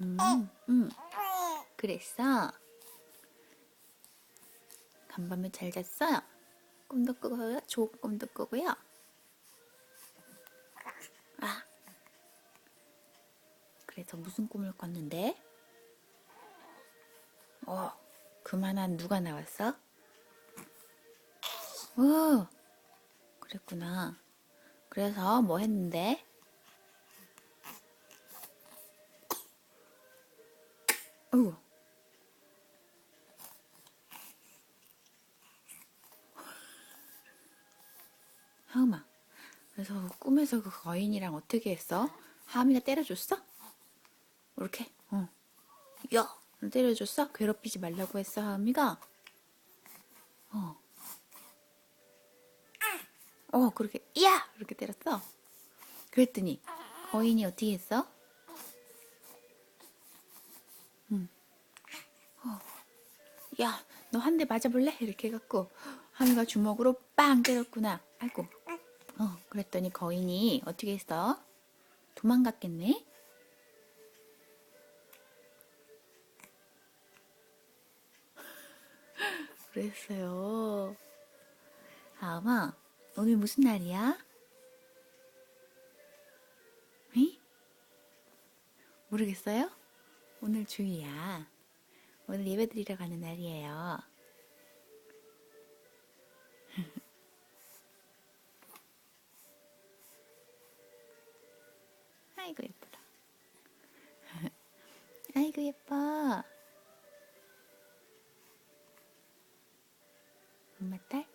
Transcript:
음, 음. 그랬어. 간밤에 잘 잤어요. 꿈도 꾸고요. 좋은 꿈도 꾸고요. 아. 그래서 무슨 꿈을 꿨는데? 어, 그만한 누가 나왔어? 어, 그랬구나. 그래서 뭐 했는데? 어우. 하음아, 그래서 꿈에서 그 거인이랑 어떻게 했어? 하음이가 때려줬어? 이렇게? 어. 야! 때려줬어? 괴롭히지 말라고 했어, 하음이가? 어. 어, 그렇게, 야! 이렇게 때렸어? 그랬더니, 거인이 어떻게 했어? 야, 너 한 대 맞아볼래? 이렇게 해갖고 하미가 주먹으로 빵 때렸구나. 아이고. 어, 그랬더니 거인이 어떻게 했어? 도망갔겠네? 그랬어요. 아마 오늘 무슨 날이야? 에? 모르겠어요? 오늘 주일이야. 오늘 예배 드리러 가는 날이에요. 아이고 예쁘다. 아이고 예뻐. 엄마 딸?